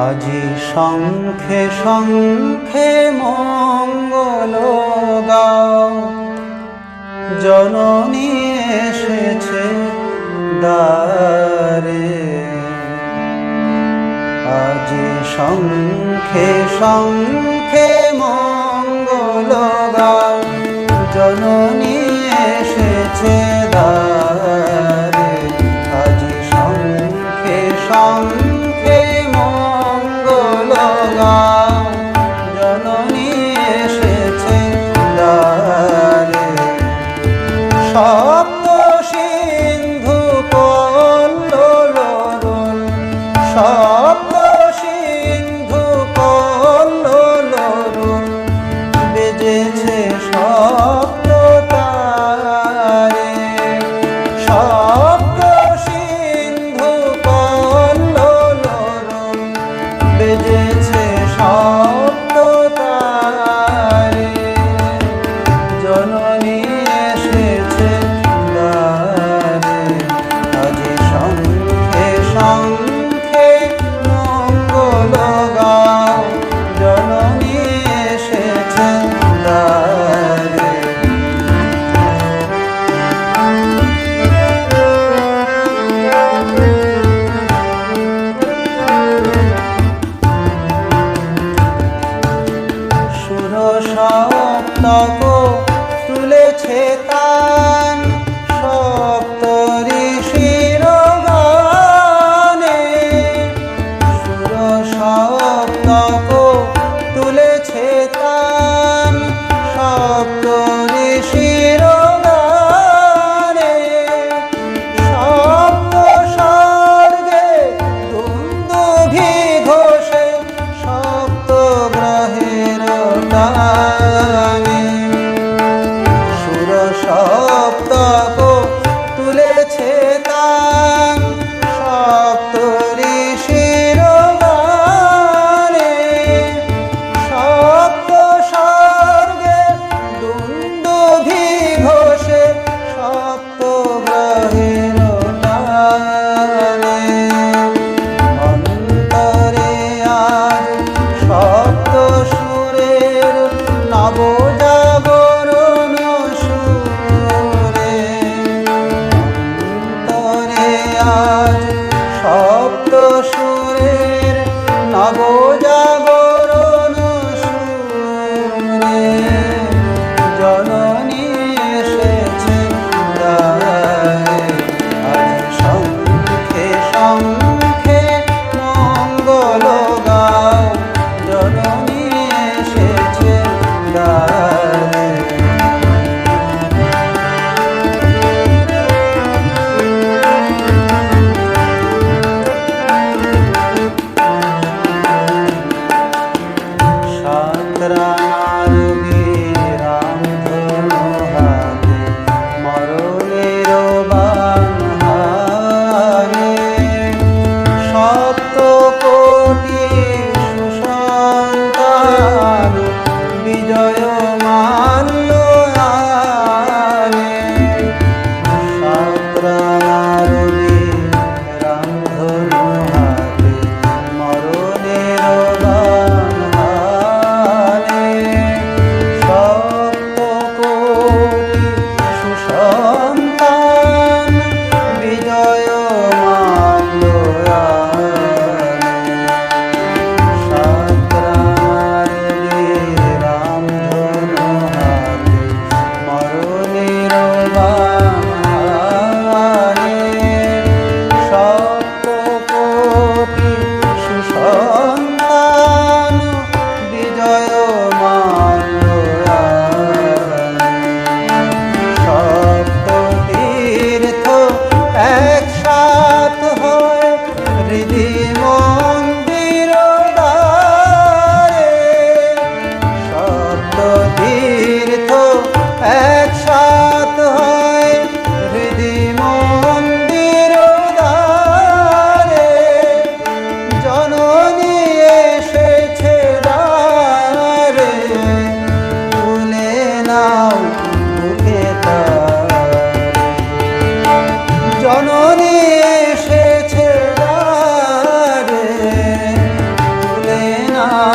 আজি শঙ্খে শঙ্খে মঙ্গল গাও। জননী এসেছে দারে আজি শঙ্খে শঙ্খে মঙ্গল গাও। জননী এসেছে সব তুলেছে তা